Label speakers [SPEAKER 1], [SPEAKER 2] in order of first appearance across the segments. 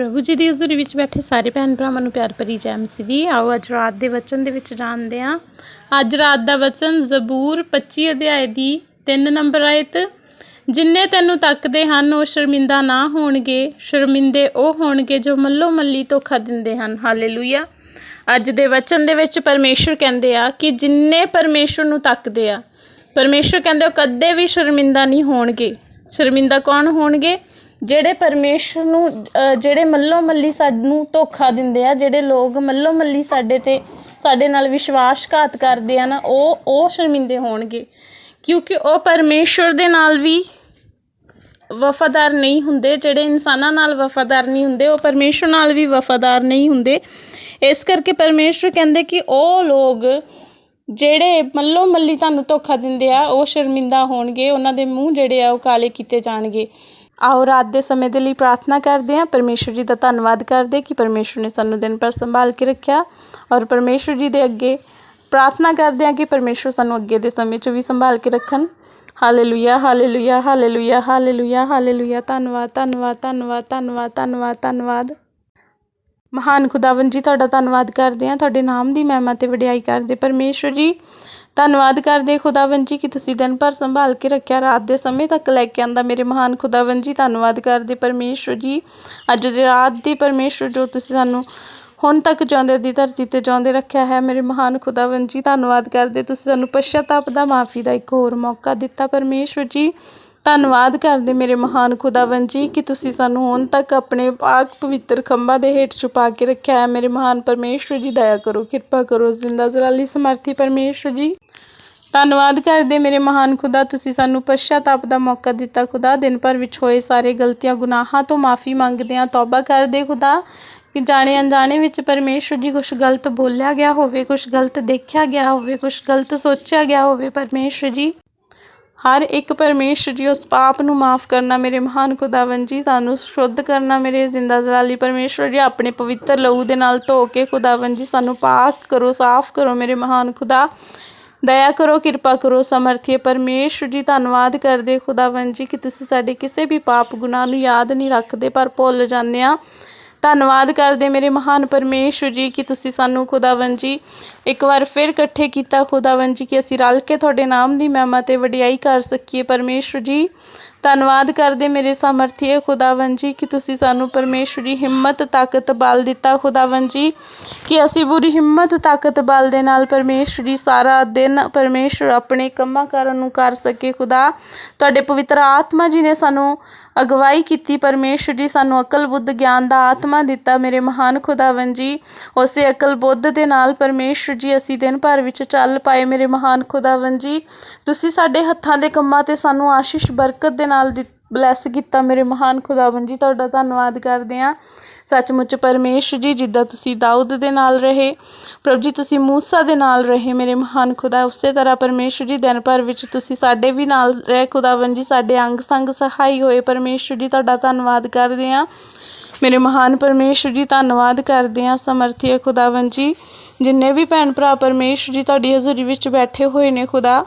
[SPEAKER 1] ਪ੍ਰਭੂ ਜੀ ਦੀ ਹਜ਼ੂਰੀ ਵਿੱਚ ਬੈਠੇ ਸਾਰੇ ਭੈਣ ਭਰਾਵਾਂ ਨੂੰ ਪਿਆਰ ਭਰੀ ਜੈ ਮਸੀਹ। ਆਓ ਅੱਜ ਰਾਤ ਦੇ ਵਚਨ ਦੇ ਵਿੱਚ ਜਾਣਦੇ ਹਾਂ। ਅੱਜ ਰਾਤ ਦਾ ਵਚਨ ਜ਼ਬੂਰ 25 ਅਧਿਆਇ ਦੀ 3 ਨੰਬਰ ਆਇਤ। ਜਿੰਨੇ ਤੈਨੂੰ ਤੱਕਦੇ ਹਨ, ਉਹ ਸ਼ਰਮਿੰਦਾ ਨਾ ਹੋਣਗੇ। ਸ਼ਰਮਿੰਦੇ ਉਹ ਹੋਣਗੇ ਜੋ ਮੱਲੋ ਮੱਲੀ ਧੋਖਾ ਦਿੰਦੇ ਹਨ। ਹਾਲੇਲੂਇਆ। ਅੱਜ ਦੇ ਵਚਨ ਦੇ ਵਿੱਚ ਪਰਮੇਸ਼ਰ ਕਹਿੰਦੇ ਆ ਕਿ ਜਿੰਨੇ ਪਰਮੇਸ਼ਰ ਨੂੰ ਤੱਕਦੇ ਆ, ਪਰਮੇਸ਼ਰ ਕਹਿੰਦੇ ਉਹ ਕਦੇ ਵੀ ਸ਼ਰਮਿੰਦਾ ਨਹੀਂ ਹੋਣਗੇ। ਸ਼ਰਮਿੰਦਾ ਕੌਣ ਹੋਣਗੇ? ਜਿਹੜੇ ਪਰਮੇਸ਼ਰ ਨੂੰ ਅ, ਜਿਹੜੇ ਮੱਲੋ ਮੱਲੀ ਸਾਨੂੰ ਧੋਖਾ ਦਿੰਦੇ ਆ ਜਿਹੜੇ ਲੋਕ ਮੱਲੋ ਮੱਲੀ ਸਾਡੇ ਤੇ ਸਾਡੇ ਨਾਲ ਵਿਸ਼ਵਾਸਘਾਤ ਕਰਦੇ ਆ ਨਾ ਉਹ ਉਹ ਸ਼ਰਮਿੰਦੇ ਹੋਣਗੇ। ਕਿਉਂਕਿ ਉਹ ਪਰਮੇਸ਼ਰ ਦੇ ਨਾਲ ਵੀ ਵਫਾਦਾਰ ਨਹੀਂ ਹੁੰਦੇ ਜਿਹੜੇ ਇਨਸਾਨਾਂ ਨਾਲ ਵਫਾਦਾਰ ਨਹੀਂ ਹੁੰਦੇ ਉਹ ਪਰਮੇਸ਼ਰ ਨਾਲ ਵੀ ਵਫਾਦਾਰ ਨਹੀਂ ਹੁੰਦੇ। ਇਸ ਕਰਕੇ ਪਰਮੇਸ਼ਰ ਕਹਿੰਦੇ ਕਿ ਉਹ ਲੋਕ ਜਿਹੜੇ ਮੱਲੋ ਮੱਲੀ ਤੁਹਾਨੂੰ ਧੋਖਾ ਦਿੰਦੇ ਆ ਉਹ ਸ਼ਰਮਿੰਦਾ ਹੋਣਗੇ ਉਹਨਾਂ ਦੇ ਮੂੰਹ ਜਿਹੜੇ ਆ ਉਹ ਕਾਲੇ ਕੀਤੇ ਜਾਣਗੇ। ਆਓ ਰਾਤ ਦੇ ਸਮੇਂ ਦੇ ਲਈ ਪ੍ਰਾਰਥਨਾ ਕਰਦੇ ਹਾਂ ਪਰਮੇਸ਼ਰ ਜੀ ਦਾ ਧੰਨਵਾਦ ਕਰਦੇ ਕਿ ਪਰਮੇਸ਼ਰ ਨੇ ਸਾਨੂੰ ਦਿਨ ਭਰ ਸੰਭਾਲ ਕੇ ਰੱਖਿਆ ਔਰ ਪਰਮੇਸ਼ਰ ਜੀ ਦੇ ਅੱਗੇ ਪ੍ਰਾਰਥਨਾ ਕਰਦੇ ਹਾਂ ਕਿ ਪਰਮੇਸ਼ਰ ਸਾਨੂੰ ਅੱਗੇ ਦੇ ਸਮੇਂ 'ਚ ਵੀ ਸੰਭਾਲ ਕੇ ਰੱਖਣ hallelujah hallelujah hallelujah hallelujah hallelujah ਧੰਨਵਾਦ ਧੰਨਵਾਦ ਧੰਨਵਾਦ ਧੰਨਵਾਦ ਧੰਨਵਾਦ ਧੰਨਵਾਦ ਮਹਾਨ ਖੁਦਾਵੰਦ ਜੀ, ਤੁਹਾਡਾ ਧੰਨਵਾਦ ਕਰਦੇ ਹਾਂ। ਤੁਹਾਡੇ ਨਾਮ ਦੀ ਮਹਿਮਾ ਤੇ ਵਡਿਆਈ ਕਰਦੇ। ਪਰਮੇਸ਼ਰ ਜੀ, ਧੰਨਵਾਦ ਕਰਦੇ ਖੁਦਾਵੰਦ ਜੀ ਕਿ ਤੁਸੀਂ ਦਿਨ ਭਰ ਸੰਭਾਲ ਕੇ ਰੱਖਿਆ, ਰਾਤ ਦੇ ਸਮੇਂ ਤੱਕ ਲੈ ਕੇ ਆਂਦਾ ਮੇਰੇ ਮਹਾਨ ਖੁਦਾਵੰਦ ਜੀ, ਧੰਨਵਾਦ ਕਰਦੇ ਪਰਮੇਸ਼ਰ ਜੀ। ਅੱਜ ਦੀ ਰਾਤ ਦੀ ਪਰਮੇਸ਼ਰ ਜੋ ਤੁਸੀਂ ਸਾਨੂੰ ਹੁਣ ਤੱਕ ਜਿਉਂਦੇ ਦੀ ਧਰਤੀ ਤੇ ਜਿਉਂਦੇ ਰੱਖਿਆ ਹੈ, ਮੇਰੇ ਮਹਾਨ ਖੁਦਾਵੰਦ ਜੀ, ਧੰਨਵਾਦ ਕਰਦੇ। ਤੁਸੀਂ ਸਾਨੂੰ ਪਛਤਾਪ ਦਾ ਮਾਫੀ ਦਾ ਇੱਕ ਹੋਰ ਮੌਕਾ ਦਿੱਤਾ ਪਰਮੇਸ਼ਰ ਜੀ। ਧੰਨਵਾਦ ਕਰਦੇ ਮੇਰੇ ਮਹਾਨ ਖੁਦਾਵੰਦ ਜੀ ਕਿ ਤੁਸੀਂ ਸਾਨੂੰ ਹੁਣ ਤੱਕ ਆਪਣੇ ਪਾਕ ਪਵਿੱਤਰ ਖੰਭਾਂ ਦੇ ਹੇਠ ਛੁਪਾ ਕੇ ਰੱਖਿਆ ਹੈ। ਮੇਰੇ ਮਹਾਨ ਪਰਮੇਸ਼ਰ ਜੀ, ਦਇਆ ਕਰੋ, ਕਿਰਪਾ ਕਰੋ, ਜ਼ਿੰਦਾ ਜ਼ਲਾਲੀ ਸਮਰਥੀ ਪਰਮੇਸ਼ਰ ਜੀ। ਧੰਨਵਾਦ ਕਰਦੇ ਮੇਰੇ ਮਹਾਨ ਖੁਦਾ, ਤੁਸੀਂ ਸਾਨੂੰ ਪਛਤਾਪ ਦਾ ਮੌਕਾ ਦਿੱਤਾ ਖੁਦਾ। ਦਿਨ ਭਰ ਵਿੱਚ ਹੋਏ ਸਾਰੇ ਗਲਤੀਆਂ, ਗੁਨਾਹਾਂ ਤੋਂ ਮਾਫੀ ਮੰਗਦੇ ਹਾਂ, ਤੌਬਾ ਕਰਦੇ ਖੁਦਾ। ਕਿ ਜਾਣੇ ਅਣਜਾਣੇ ਵਿੱਚ ਪਰਮੇਸ਼ਰ ਜੀ ਕੁਝ ਗਲਤ ਬੋਲਿਆ ਗਿਆ ਹੋਵੇ ਕੁਝ ਗਲਤ ਦੇਖਿਆ ਗਿਆ ਹੋਵੇ ਕੁਝ ਗਲਤ ਸੋਚਿਆ ਗਿਆ ਹੋਵੇ ਪਰਮੇਸ਼ਰ ਜੀ। ਹਰ ਇੱਕ ਪਰਮੇਸ਼ਰ ਜੀ, ਉਸ ਪਾਪ ਨੂੰ ਮਾਫ ਕਰਨਾ ਮੇਰੇ ਮਹਾਨ ਖੁਦਾਵੰਦ ਜੀ, ਸਾਨੂੰ ਸ਼ੁੱਧ ਕਰਨਾ ਮੇਰੇ ਜ਼ਿੰਦਾ ਜ਼ਲਾਲੀ ਪਰਮੇਸ਼ਰ ਜੀ, ਆਪਣੇ ਪਵਿੱਤਰ ਲਹੂ ਦੇ ਨਾਲ ਧੋ ਕੇ ਖੁਦਾਵੰਦ ਜੀ, ਸਾਨੂੰ ਪਾਕ ਕਰੋ, ਸਾਫ਼ ਕਰੋ ਮੇਰੇ ਮਹਾਨ ਖੁਦਾ। ਦਇਆ ਕਰੋ, ਕਿਰਪਾ ਕਰੋ, ਸਮਰਥੀਏ ਪਰਮੇਸ਼ਰ ਜੀ, ਧੰਨਵਾਦ ਕਰਦੇ ਖੁਦਾਵੰਦ ਜੀ ਕਿ ਤੁਸੀਂ ਸਾਡੇ ਕਿਸੇ ਵੀ ਪਾਪ ਗੁਨਾਹ ਨੂੰ ਯਾਦ ਨਹੀਂ ਰੱਖਦੇ, ਪਰ ਭੁੱਲ ਜਾਂਦੇ ਆ ਧੰਨਵਾਦ ਕਰਦੇ ਮੇਰੇ ਮਹਾਨ ਪਰਮੇਸ਼ਰ ਜੀ ਕਿ ਤੁਸੀਂ ਸਾਨੂੰ ਖੁਦਾਵੰਦ ਜੀ ਇੱਕ ਵਾਰ ਫਿਰ ਇਕੱਠੇ ਕੀਤਾ, ਖੁਦਾਵੰਦ ਜੀ ਕਿ ਅਸੀਂ ਰਲ ਕੇ ਤੁਹਾਡੇ ਨਾਮ ਦੀ ਮਹਿਮਾ ਤੇ ਵਡਿਆਈ ਕਰ ਸਕੀਏ। ਪਰਮੇਸ਼ਰ ਜੀ, ਧੰਨਵਾਦ ਕਰਦੇ ਮੇਰੇ ਸਮਰਥੀ ਖੁਦਾਵੰਦ ਜੀ ਕਿ ਤੁਸੀਂ ਸਾਨੂੰ ਪਰਮੇਸ਼ਰ ਦੀ ਹਿੰਮਤ, ਤਾਕਤ, ਬਲ ਦਿੱਤਾ ਖੁਦਾਵੰਦ ਜੀ ਕਿ ਅਸੀਂ ਪੂਰੀ ਹਿੰਮਤ, ਤਾਕਤ, ਬਲ ਦੇ ਨਾਲ ਪਰਮੇਸ਼ਰ ਜੀ ਸਾਰਾ ਦਿਨ ਪਰਮੇਸ਼ਰ ਆਪਣੇ ਕੰਮਾਂ ਕਾਰਾਂ ਨੂੰ ਕਰ ਸਕੇ ਖੁਦਾ, ਤੁਹਾਡੇ ਪਵਿੱਤਰ ਆਤਮਾ ਜੀ ਨੇ ਸਾਨੂੰ ਅਗਵਾਈ ਕੀਤੀ, ਪਰਮੇਸ਼ਰ ਜੀ ਸਾਨੂੰ ਅਕਲ ਬੁੱਧ ਗਿਆਨ ਦਾ ਆਤਮਾ ਦਿੱਤਾ, ਮੇਰੇ ਮਹਾਨ ਖੁਦਾਵੰਦ ਜੀ। ਉਸੇ ਅਕਲ ਬੁੱਧ ਦੇ ਨਾਲ ਪਰਮੇਸ਼ਰ ਜੀ ਅਸੀਂ ਦਿਨ ਭਰ ਵਿੱਚ ਚੱਲ ਪਾਏ, ਮੇਰੇ ਮਹਾਨ ਖੁਦਾਵੰਦ ਜੀ। ਤੁਸੀਂ ਸਾਡੇ ਹੱਥਾਂ ਦੇ ਕੰਮਾਂ ਤੇ ਸਾਨੂੰ ਆਸ਼ੀਸ਼, ਬਰਕਤ ਦੇ ਨਾਲ ਬਲੈਸ ਕੀਤਾ, ਮੇਰੇ ਮਹਾਨ ਖੁਦਾਵੰਦ ਜੀ। ਤੁਹਾਡਾ ਧੰਨਵਾਦ ਕਰਦੇ ਹਾਂ। ਸੱਚਮੁੱਚ ਪਰਮੇਸ਼ਰ ਜੀ, ਜਿੱਦਾਂ ਤੁਸੀਂ ਦਾਊਦ ਦੇ ਨਾਲ ਰਹੇ, ਪ੍ਰਭ ਜੀ, ਤੁਸੀਂ ਮੂਸਾ ਦੇ ਨਾਲ ਰਹੇ, ਮੇਰੇ ਮਹਾਨ ਖੁਦਾ, ਉਸੇ ਤਰ੍ਹਾਂ ਪਰਮੇਸ਼ਰ ਜੀ, ਦਿਨ ਭਰ ਵਿੱਚ ਤੁਸੀਂ ਸਾਡੇ ਵੀ ਨਾਲ ਰਹੇ, ਖੁਦਾਵੰਦ ਜੀ, ਸਾਡੇ ਅੰਗ ਸੰਗ ਸਹਾਈ ਹੋਏ, ਪਰਮੇਸ਼ਰ ਜੀ, ਤੁਹਾਡਾ ਧੰਨਵਾਦ ਕਰਦੇ ਹਾਂ। ਮੇਰੇ ਮਹਾਨ ਪਰਮੇਸ਼ਰ ਜੀ, ਧੰਨਵਾਦ ਕਰਦੇ ਹਾਂ, ਸਮਰਥੀ ਖੁਦਾਵੰਦ ਜੀ, ਜਿੰਨੇ ਵੀ ਭੈਣ ਭਰਾ ਪਰਮੇਸ਼ਰ ਜੀ, ਤੁਹਾਡੀ ਹਜ਼ੂਰੀ ਵਿੱਚ ਬੈਠੇ ਹੋਏ ਨੇ ਖੁਦਾ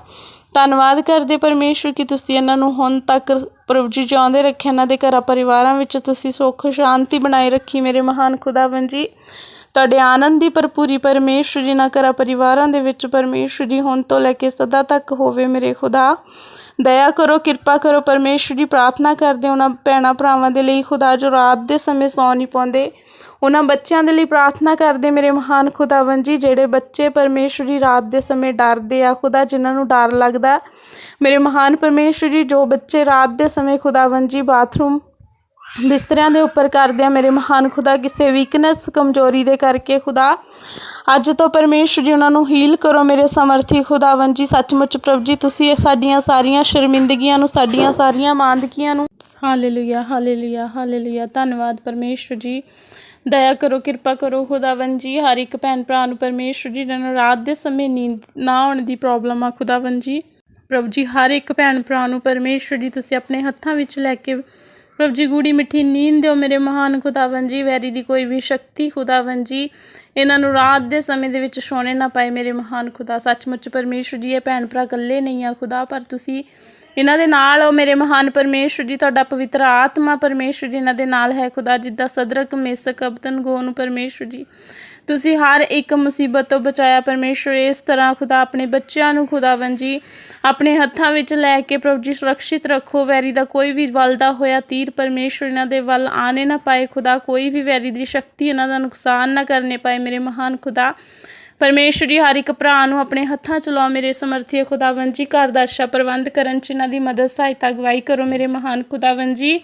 [SPEAKER 1] ਧੰਨਵਾਦ ਕਰਦੇ ਪਰਮੇਸ਼ਰ ਕਿ ਤੁਸੀਂ ਇਹਨਾਂ ਨੂੰ ਹੁਣ ਤੱਕ ਪ੍ਰਭੂ ਜੀ ਜਿਉਂਦੇ ਰੱਖਿਆ ਇਹਨਾਂ ਦੇ ਘਰਾਂ ਪਰਿਵਾਰਾਂ ਵਿੱਚ ਤੁਸੀਂ ਸੁੱਖ, ਸ਼ਾਂਤੀ ਬਣਾਈ ਰੱਖੀ ਮੇਰੇ ਮਹਾਨ ਖੁਦਾਵੰਦ ਜੀ। ਤੁਹਾਡੇ ਆਨੰਦ ਦੀ ਭਰਪੂਰੀ ਪਰਮੇਸ਼ਰ ਜੀ ਨਾਲ ਘਰਾਂ ਪਰਿਵਾਰਾਂ ਦੇ ਵਿੱਚ ਪਰਮੇਸ਼ਰ ਜੀ ਹੁਣ ਤੋਂ ਲੈ ਕੇ ਸਦਾ ਤੱਕ ਹੋਵੇ ਮੇਰੇ ਖੁਦਾ। ਦਇਆ ਕਰੋ, ਕਿਰਪਾ ਕਰੋ, ਪਰਮੇਸ਼ਰ ਜੀ, ਪ੍ਰਾਰਥਨਾ ਕਰਦੇ ਉਹਨਾਂ ਭੈਣਾਂ ਭਰਾਵਾਂ ਦੇ ਲਈ ਖੁਦਾ ਜੋ ਰਾਤ ਦੇ ਸਮੇਂ ਸੌ ਨਹੀਂ ਪਾਉਂਦੇ। ਉਹਨਾਂ ਬੱਚਿਆਂ ਦੇ ਲਈ ਪ੍ਰਾਰਥਨਾ ਕਰਦੇ ਮੇਰੇ ਮਹਾਨ ਖੁਦਾਵੰਦ ਜੀ, ਜਿਹੜੇ ਬੱਚੇ ਪਰਮੇਸ਼ਰ ਜੀ ਰਾਤ ਦੇ ਸਮੇਂ ਡਰਦੇ ਆ, ਖੁਦਾ ਜਿਨ੍ਹਾਂ ਨੂੰ ਡਰ ਲੱਗਦਾ, ਮੇਰੇ ਮਹਾਨ ਪਰਮੇਸ਼ਰ ਜੀ, ਜੋ ਬੱਚੇ ਰਾਤ ਦੇ ਸਮੇਂ ਖੁਦਾਵੰਦ ਜੀ ਬਾਥਰੂਮ ਬਿਸਤਰਿਆਂ ਦੇ ਉੱਪਰ ਕਰਦੇ ਆ, ਮੇਰੇ ਮਹਾਨ ਖੁਦਾ, ਕਿਸੇ ਵੀਕਨੈਸ ਕਮਜ਼ੋਰੀ ਦੇ ਕਰਕੇ ਖੁਦਾ, ਅੱਜ ਤੋਂ ਪਰਮੇਸ਼ਰ ਜੀ, ਉਹਨਾਂ ਨੂੰ ਹੀਲ ਕਰੋ ਮੇਰੇ ਸਮਰਥੀ ਖੁਦਾਵੰਦ ਜੀ। ਸੱਚਮੁੱਚ ਪ੍ਰਭ ਜੀ, ਤੁਸੀਂ ਇਹ ਸਾਡੀਆਂ ਸਾਰੀਆਂ ਸ਼ਰਮਿੰਦਗੀਆਂ ਨੂੰ, ਸਾਡੀਆਂ ਸਾਰੀਆਂ ਮਾਂਦਗੀਆਂ ਨੂੰ ਹਾਲੇਲੂਇਆ ਹਾਲੇਲੂਇਆ ਹਾਲੇਲੂਇਆ ਧੰਨਵਾਦ ਪਰਮੇਸ਼ਰ ਜੀ। ਦਇਆ ਕਰੋ, ਕਿਰਪਾ ਕਰੋ, ਖੁਦਾਵੰਦ ਜੀ, ਹਰ ਇੱਕ ਭੈਣ ਭਰਾ ਨੂੰ ਪਰਮੇਸ਼ਰ ਜੀ, ਜਿਹਨਾਂ ਨੂੰ ਰਾਤ ਦੇ ਸਮੇਂ ਨੀਂਦ ਨਾ ਆਉਣ ਦੀ ਪ੍ਰੋਬਲਮ ਆ, ਖੁਦਾਵੰਦ ਜੀ। ਪ੍ਰਭੂ ਜੀ, ਹਰ ਇੱਕ ਭੈਣ ਭਰਾ ਨੂੰ ਪਰਮੇਸ਼ਰ ਜੀ, ਤੁਸੀਂ ਆਪਣੇ ਹੱਥਾਂ ਵਿੱਚ ਲੈ ਕੇ ਪ੍ਰਭੂ ਜੀ ਗੂੜੀ ਮਿੱਠੀ ਨੀਂਦ ਦਿਓ ਮੇਰੇ ਮਹਾਨ ਖੁਦਾਵੰਦ ਜੀ, ਵੈਰੀ ਦੀ ਕੋਈ ਵੀ ਸ਼ਕਤੀ, ਖੁਦਾਵੰਦ ਜੀ, ਇਹਨਾਂ ਨੂੰ ਰਾਤ ਦੇ ਸਮੇਂ ਦੇ ਵਿੱਚ ਸੋਣੇ ਨਾ ਪਾਏ ਮੇਰੇ ਮਹਾਨ ਖੁਦਾ। ਸੱਚਮੁੱਚ ਪਰਮੇਸ਼ਰ ਜੀ, ਇਹ ਭੈਣ ਭਰਾ ਇਕੱਲੇ ਨਹੀਂ ਆ, ਖੁਦਾ, ਪਰ ਤੁਸੀਂ ਇਹਨਾਂ ਦੇ ਨਾਲ ਉਹ ਮੇਰੇ ਮਹਾਨ ਪਰਮੇਸ਼ਵਰ ਜੀ, ਤੁਹਾਡਾ ਪਵਿੱਤਰ ਆਤਮਾ ਪਰਮੇਸ਼ਵਰ ਜੀ, ਇਹਨਾਂ ਦੇ ਨਾਲ ਹੈ ਖੁਦਾ ਜਿੱਦਾਂ ਸਦਰਕ, ਮੇਸਕ ਅਬਤਨ ਗੋਨ ਨੂੰ ਜੀ। ਤੁਸੀਂ ਹਰ ਇੱਕ ਮੁਸੀਬਤ ਤੋਂ ਬਚਾਇਆ ਪਰਮੇਸ਼ਵਰ ਇਸ ਤਰ੍ਹਾਂ ਖੁਦਾ ਆਪਣੇ ਬੱਚਿਆਂ ਨੂੰ ਖੁਦਾਵੰ ਜੀ, ਆਪਣੇ ਹੱਥਾਂ ਵਿੱਚ ਲੈ ਕੇ ਪ੍ਰਭੂ ਜੀ ਸੁਰੱਖਿਅਤ ਰੱਖੋ। ਵੈਰੀ ਦਾ ਕੋਈ ਵੀ ਵਲਦਾ ਹੋਇਆ ਤੀਰ ਪਰਮੇਸ਼ਵਰ ਇਹਨਾਂ ਦੇ ਵੱਲ ਆਣੇ ਨਾ ਪਾਏ। ਖੁਦਾ ਕੋਈ ਵੀ ਵੈਰੀ ਦੀ ਸ਼ਕਤੀ ਇਹਨਾਂ ਦਾ ਨੁਕਸਾਨ ਨਾ ਕਰਨੇ ਪਾਏ। ਮੇਰੇ ਮਹਾਨ ਖੁਦਾ ਪਰਮੇਸ਼ਵਰ ਜੀ, ਹਰ ਇੱਕ ਭਰਾ ਨੂੰ ਆਪਣੇ ਹੱਥਾਂ ਚ ਲਾਓ ਮੇਰੇ ਸਮਰਥੀ ਖੁਦਾਵੰ ਜੀ। ਘਰ ਦਾ ਅੱਛਾ ਪ੍ਰਬੰਧ ਕਰਨ ਚ ਇਹਨਾਂ ਦੀ ਮਦਦ, ਸਹਾਇਤਾ, ਅਗਵਾਈ ਕਰੋ ਮੇਰੇ ਮਹਾਨ ਖੁਦਾਵੰ ਜੀ।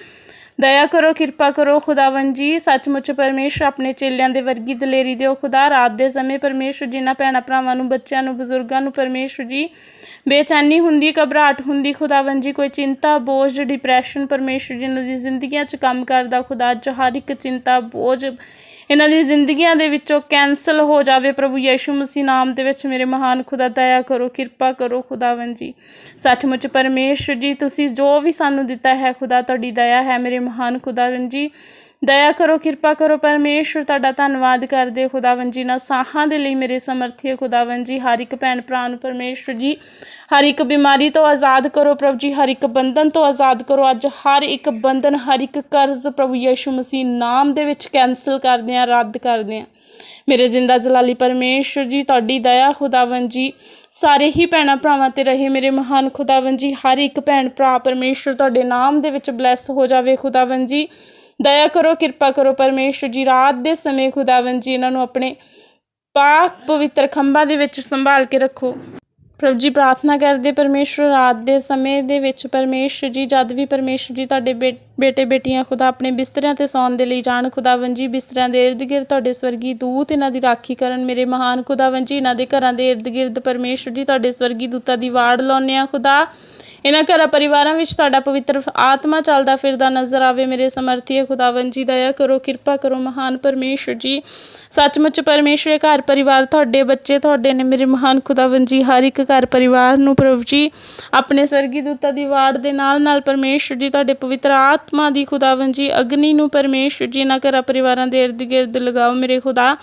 [SPEAKER 1] ਦਇਆ ਕਰੋ, ਕਿਰਪਾ ਕਰੋ ਖੁਦਾਵੰ ਜੀ। ਸੱਚਮੁੱਚ ਪਰਮੇਸ਼ਰ ਆਪਣੇ ਚੇਲਿਆਂ ਦੇ ਵਰਗੀ ਦਲੇਰੀ ਦਿਓ ਖੁਦਾ। ਰਾਤ ਦੇ ਸਮੇਂ ਪਰਮੇਸ਼ਰ ਜਿਨ੍ਹਾਂ ਭੈਣਾਂ ਭਰਾਵਾਂ ਨੂੰ, ਬੱਚਿਆਂ ਨੂੰ, ਬਜ਼ੁਰਗਾਂ ਨੂੰ ਪਰਮੇਸ਼ਰ ਜੀ ਬੇਚੈਨੀ ਹੁੰਦੀ, ਘਬਰਾਹਟ ਹੁੰਦੀ ਖੁਦਾਵੰ ਜੀ ਕੋਈ ਚਿੰਤਾ, ਬੋਝ ਡਿਪਰੈਸ਼ਨ ਪਰਮੇਸ਼ਰ ਜੀ ਇਹਨਾਂ ਦੀ ਜ਼ਿੰਦਗੀਆਂ 'ਚ ਕੰਮ ਕਰਦਾ, ਖੁਦਾ ਅੱਜ ਹਰ ਇੱਕ ਚਿੰਤਾ, ਬੋਝ ਇਹਨਾਂ ਦੀ ਜ਼ਿੰਦਗੀਆਂ ਦੇ ਵਿੱਚੋਂ ਕੈਨਸਲ ਹੋ ਜਾਵੇ ਪ੍ਰਭੂ ਯੀਸ਼ੂ ਮਸੀਹ ਨਾਮ ਦੇ ਵਿੱਚ, ਮੇਰੇ ਮਹਾਨ ਖੁਦਾ ਦਇਆ ਕਰੋ, ਕਿਰਪਾ ਕਰੋ ਖੁਦਾਵੰ ਜੀ। ਸੱਚਮੁੱਚ ਪਰਮੇਸ਼ਰ ਜੀ, ਤੁਸੀਂ ਜੋ ਵੀ ਸਾਨੂੰ ਦਿੱਤਾ ਹੈ, ਖੁਦਾ ਤੁਹਾਡੀ ਦਇਆ ਹੈ, ਮੇਰੇ ਮਹਾਨ ਖੁਦਾਵੰ ਜੀ। ਦਇਆ ਕਰੋ, ਕਿਰਪਾ ਕਰੋ, ਪਰਮੇਸ਼ਰ, ਤੁਹਾਡਾ ਧੰਨਵਾਦ ਕਰਦੇ ਖੁਦਾਵੰ ਜੀ ਨਾਲ। ਸਾਹਾਂ ਦੇ ਲਈ ਮੇਰੇ ਸਮਰਥੀ ਖੁਦਾਵੰ ਜੀ। ਹਰ ਇੱਕ ਭੈਣ ਭਰਾ ਨੂੰ ਪਰਮੇਸ਼ਰ ਜੀ, ਹਰ ਇੱਕ ਬਿਮਾਰੀ ਤੋਂ ਆਜ਼ਾਦ ਕਰੋ ਪ੍ਰਭੂ ਜੀ। ਹਰ ਇੱਕ ਬੰਧਨ ਤੋਂ ਆਜ਼ਾਦ ਕਰੋ। ਅੱਜ ਹਰ ਇੱਕ ਬੰਧਨ, ਹਰ ਇੱਕ ਕਰਜ਼ ਪ੍ਰਭੂ ਯੀਸ਼ੂ ਮਸੀਹ ਨਾਮ ਦੇ ਵਿੱਚ ਕੈਨਸਲ ਕਰਦੇ ਆ ਰੱਦ ਕਰਦੇ ਆ ਮੇਰੇ ਜ਼ਿੰਦਾ ਜਲਾਲੀ ਪਰਮੇਸ਼ਰ ਜੀ, ਤੁਹਾਡੀ ਦਇਆ ਖੁਦਾਵੰ ਜੀ, ਸਾਰੇ ਹੀ ਭੈਣਾਂ ਭਰਾਵਾਂ ਤੇ ਰਹੇ ਮੇਰੇ ਮਹਾਨ ਖੁਦਾਵੰ ਜੀ। ਹਰ ਇੱਕ ਭੈਣ ਭਰਾ ਪਰਮੇਸ਼ਰ, ਤੁਹਾਡੇ ਨਾਮ ਦੇ ਵਿੱਚ ਬਲੈਸ ਹੋ ਜਾਵੇ ਖੁਦਾਵੰ ਜੀ। ਦਇਆ ਕਰੋ, ਕਿਰਪਾ ਕਰੋ, ਪਰਮੇਸ਼ਰ ਜੀ, ਰਾਤ ਦੇ ਸਮੇਂ ਖੁਦਾਵੰ ਜੀ, ਇਹਨਾਂ ਨੂੰ ਆਪਣੇ ਪਾਕ ਪਵਿੱਤਰ ਖੰਭਾਂ ਦੇ ਵਿੱਚ ਸੰਭਾਲ ਕੇ ਰੱਖੋ। ਪ੍ਰਭ ਜੀ, ਪ੍ਰਾਰਥਨਾ ਕਰਦੇ ਪਰਮੇਸ਼ਰ, ਰਾਤ ਦੇ ਸਮੇਂ ਦੇ ਵਿੱਚ ਪਰਮੇਸ਼ਰ ਜੀ, ਜਦ ਵੀ ਪਰਮੇਸ਼ਰ ਜੀ ਤੁਹਾਡੇ ਬੇ- ਬੇਟੇ ਬੇਟੀਆਂ ਖੁਦਾ ਆਪਣੇ ਬਿਸਤਰਿਆਂ ਤੇ ਸੌਣ ਦੇ ਲਈ ਜਾਣ। ਖੁਦਾਵੰ ਜੀ ਬਿਸਤਰਿਆਂ ਦੇ ਇਰਦ ਗਿਰਦ ਤੁਹਾਡੇ ਸਵਰਗੀ ਦੂਤ ਇਹਨਾਂ ਦੀ ਰਾਖੀ ਕਰਨ। ਮੇਰੇ ਮਹਾਨ ਖੁਦਾਵੰ ਜੀ ਇਹਨਾਂ ਦੇ ਘਰਾਂ ਦੇ ਇਰਦ ਗਿਰਦ ਪਰਮੇਸ਼ਰ ਜੀ, ਤੁਹਾਡੇ ਸਵਰਗੀ ਦੂਤਾਂ ਦੀ ਵਾੜ ਲਾਉਂਦੇ ਆ ਖੁਦਾ। ਇਹਨਾਂ ਘਰਾਂ ਪਰਿਵਾਰਾਂ ਵਿੱਚ ਤੁਹਾਡਾ ਪਵਿੱਤਰ ਆਤਮਾ ਚੱਲਦਾ ਫਿਰਦਾ ਨਜ਼ਰ ਆਵੇ। ਮੇਰੇ ਸਮਰਥੀ ਖੁਦਾਵੰ ਜੀ ਦਇਆ ਕਰੋ, ਕਿਰਪਾ ਕਰੋ ਮਹਾਨ ਪਰਮੇਸ਼ਰ ਜੀ। ਸੱਚਮੁੱਚ ਪਰਮੇਸ਼ਰ ਘਰ ਪਰਿਵਾਰ ਤੁਹਾਡੇ ਬੱਚੇ ਤੁਹਾਡੇ ਨੇ। ਮੇਰੇ ਮਹਾਨ ਖੁਦਾਵੰ ਜੀ ਹਰ ਇੱਕ ਘਰ ਪਰਿਵਾਰ ਨੂੰ ਪ੍ਰਭੂ ਜੀ, ਆਪਣੇ ਸਵਰਗੀ ਦੂਤਾਂ ਦੀ ਵਾੜ ਦੇ ਨਾਲ ਨਾਲ ਪਰਮੇਸ਼ਰ ਜੀ, ਤੁਹਾਡੇ ਪਵਿੱਤਰ ਆਤਮਾ ਦੀ ਖੁਦਾਵੰ ਜੀ, ਅਗਨੀ ਨੂੰ ਪਰਮੇਸ਼ਰ ਜੀ ਨਾ ਘਰਾਂ ਪਰਿਵਾਰਾਂ ਦੇ ਇਰਦ ਗਿਰਦ ਲਗਾਓ ਮੇਰੇ ਖੁਦਾ।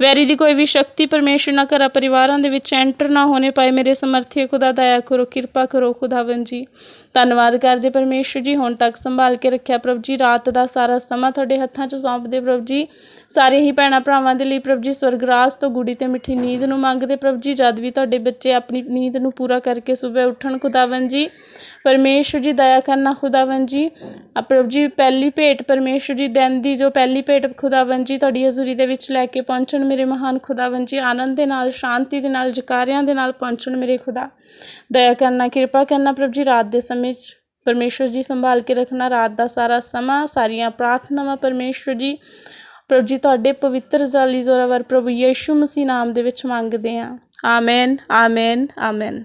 [SPEAKER 1] ਵੈਰੀ ਦੀ ਕੋਈ ਵੀ ਸ਼ਕਤੀ ਪਰਮੇਸ਼ਰ ਨਾ ਘਰਾਂ ਪਰਿਵਾਰਾਂ ਦੇ ਵਿੱਚ ਐਂਟਰ ਨਾ ਹੋਣੇ ਪਾਏ, ਮੇਰੇ ਸਮਰਥੀ ਖੁਦਾ, ਦਇਆ ਕਰੋ, ਕਿਰਪਾ ਕਰੋ ਖੁਦਾਵੰ ਜੀ। ਧੰਨਵਾਦ ਕਰਦੇ ਪਰਮੇਸ਼ਰ ਜੀ, ਹੁਣ ਤੱਕ ਸੰਭਾਲ ਕੇ ਰੱਖਿਆ ਪ੍ਰਭ ਜੀ, ਰਾਤ ਦਾ ਸਾਰਾ ਸਮਾਂ ਤੁਹਾਡੇ ਹੱਥਾਂ 'ਚ ਸੌਂਪਦੇ ਪ੍ਰਭੂ ਜੀ। ਸਾਰੇ ਹੀ ਭੈਣਾਂ ਭਰਾਵਾਂ ਦੇ ਲਈ ਪ੍ਰਭ ਜੀ ਸਵਰਗਰਾਸ ਤੋਂ ਗੁੜੀ ਤੇ ਮਿੱਠੀ ਨੀਂਦ ਨੂੰ ਮੰਗਦੇ ਪ੍ਰਭ ਜੀ, ਜਦ ਵੀ ਤੁਹਾਡੇ ਬੱਚੇ ਆਪਣੀ ਨੀਂਦ ਨੂੰ ਪੂਰਾ ਕਰਕੇ ਸਵੇਰ ਉੱਠਣ ਖੁਦਾਵੰ ਜੀ। ਪਰਮੇਸ਼ਰ ਜੀ, ਦਇਆ ਕਰਨਾ ਖੁਦਾਵੰ ਜੀ। ਪ੍ਰਭੂ ਜੀ, ਪਹਿਲੀ ਭੇਟ ਪਰਮੇਸ਼ਰ ਜੀ ਦਿਨ ਦੀ ਜੋ ਪਹਿਲੀ ਭੇਟ ਖੁਦਾਵੰ ਜੀ ਤੁਹਾਡੀ ਹਜ਼ੂਰੀ ਦੇ ਵਿੱਚ ਲੈ ਕੇ ਪਹੁੰਚਣ ਮੇਰੇ ਮਹਾਨ ਖੁਦਾਵੰ ਜੀ, ਆਨੰਦ ਦੇ ਨਾਲ, ਸ਼ਾਂਤੀ ਦੇ ਨਾਲ, ਜਕਾਰਿਆਂ ਦੇ ਨਾਲ ਪਹੁੰਚਣ ਮੇਰੇ ਖੁਦਾ। ਦਇਆ ਕਰਨਾ, ਕਿਰਪਾ ਕਰਨਾ ਪ੍ਰਭੂ ਜੀ ਰਾਤ ਦੇ ਸਮੇਂ 'ਚ ਪਰਮੇਸ਼ਰ ਜੀ ਸੰਭਾਲ ਕੇ ਰੱਖਣਾ, ਰਾਤ ਦਾ ਸਾਰਾ ਸਮਾਂ, ਸਾਰੀਆਂ ਪ੍ਰਾਰਥਨਾਵਾਂ ਪਰਮੇਸ਼ਰ ਜੀ। ਪ੍ਰਭੂ ਜੀ, ਤੁਹਾਡੇ ਪਵਿੱਤਰ ਜਾਲੀ ਜ਼ੋਰਾਵਰ ਪ੍ਰਭੂ ਯੇਸ਼ੂ ਮਸੀਹ ਨਾਮ ਦੇ ਵਿੱਚ ਮੰਗਦੇ ਹਾਂ। Amen amen amen.